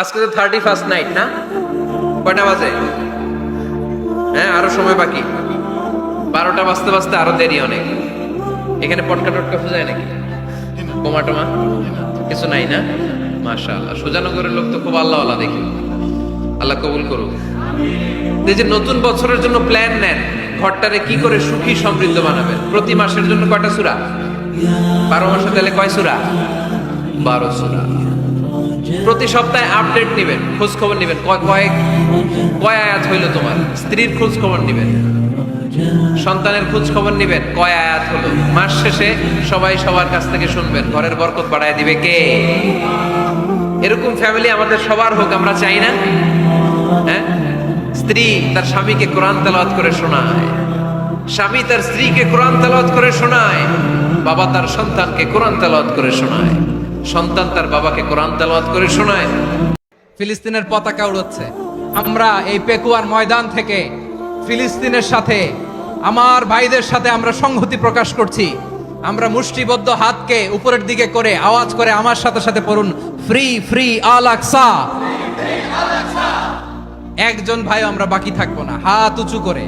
আজকে তো thirty first night না? কয়টা বাজে? হ্যাঁ আরও সময় বাকি। বারোটা বাজতে বাজতে আরও দেরি অনেক। এখানে পটকা টটকা ফুজায় নাকি? বোমা টোমা? কিছু নাই না? মাশা আল্লাহ সুজানগরের লোক তো খুব আল্লাহ আল্লাহ দেখি। আল্লাহ কবুল করুক। এই যে নতুন বছরের জন্য প্ল্যান নেন, ঘরটারে কি করে সুখী সমৃদ্ধ বানাবেন? প্রতি মাসের জন্য কয়টা সুরা? বারো মাসে তাহলে কয় সুরা? বারো সুরা। প্রতি সপ্তাহে আপডেট নেবেন খোঁজ খবর নেবেন। কয়েক কয় আয়াত হইল তোমার? স্ত্রীর খোঁজ খবর নেবেন। সন্তানের খোঁজ খবর নিবেন, কয় আয়াত হলো? মাস শেষে সবাই সবার কাছ থেকে শুনবেন, ঘরের বরকত বাড়ায় দিবে কে? এরকম ফ্যামিলি আমাদের সবার হোক, আমরা চাই না? হ্যাঁ? স্ত্রী তার স্বামীকে কোরআন তেলাওয়াত করে শোনায়। স্বামী তার স্ত্রীকে কোরআন তেলাওয়াত করে শোনায়। বাবা তার সন্তানকে কোরআন তেলাওয়াত করে শোনায়। সন্তান তার বাবাকে কোরআন তেলাওয়াত করে শোনায়। ফিলিস্তিনের পতাকা উড়াচ্ছে। আমরা এই পেকুয়ার ময়দান থেকে ফিলিস্তিনের সাথে, আমার ভাইদের সাথে আমরা সংহতি প্রকাশ করছি। আমরা মুষ্টিবদ্ধ হাতকে উপরের দিকে করে আওয়াজ করে আমার সাথে সাথে পড়ুন, ফ্রি ফ্রি, আল একজন ভাই আমরা বাকি থাকব না, হাত উঁচু করে।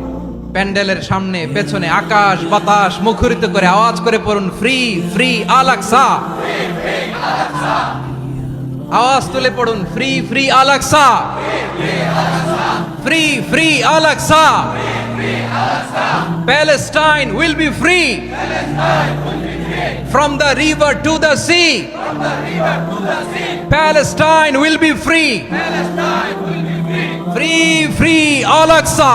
প্যান্ডেলের সামনে, পেছনে আকাশ, বাতাস, মুখরিত করে আওয়াজ করে পড়ুন, ফ্রি ফ্রি আল আকসা আওয়াজ তুলে পড়ুন, free free, Al Aqsa. Free free, Al Aqsa. Palestine will be free. From the river to the sea. Palestine will be free. Free free, Al Aqsa.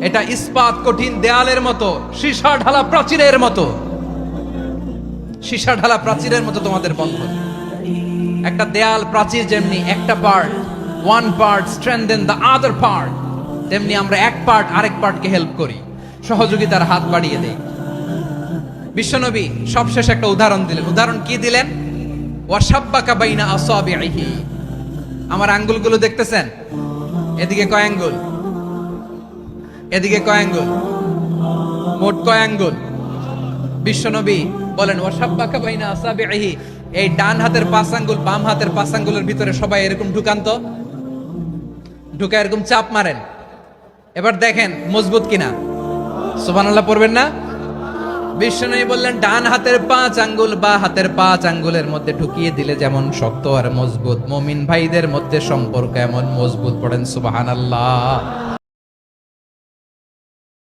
এটা ইস্পাত কঠিন দেয়ালের মতো, সীসা ঢালা প্রাচীরের মতো। সীসা ঢালা প্রাচীরের মতো তোমাদের বন্ধন। একটা দেয়াল প্রাচীর যেমনি একটা part one part strengthen the other part তেমনি আমরা এক পার্ট আরেক পার্টকে হেল্প করি। সহযোগিতার হাত বাড়িয়ে দেই। বিশ্বনবী সবশেষ একটা উদাহরণ দিলেন। উদাহরণ কি দিলেন? ওয়াসাব্বাকা বাইনা আসাবিহি আমার আঙ্গুলগুলো দেখতেছেন? এদিকে কয় আঙ্গুল? এদিকে কয় আঙ্গুল? মোট কয় আঙ্গুল? বিশ্বনবী বলেন ওয়াসাব্বাকা বাইনা আসাবিহি এই ডান হাতের পাঁচ আঙ্গুল, বাম হাতের পাঁচ আঙ্গুলের ভিতরে সবাই এরকম ঢুকান তো ঢুকা এরকম চাপ মারেন। এবার দেখেন, মজবুত কিনা। সুবহানাল্লাহ, পড়বেন না? বিষ্ণু বললেন, ডান হাতের পাঁচ আঙ্গুল, বা হাতের পাঁচ আঙ্গুলের মধ্যে ঢুকিয়ে দিলে যেমন শক্ত আর মজবুত। মমিন ভাইদের মধ্যে সম্পর্ক এমন মজবুত, পড়েন সুবাহান আল্লাহ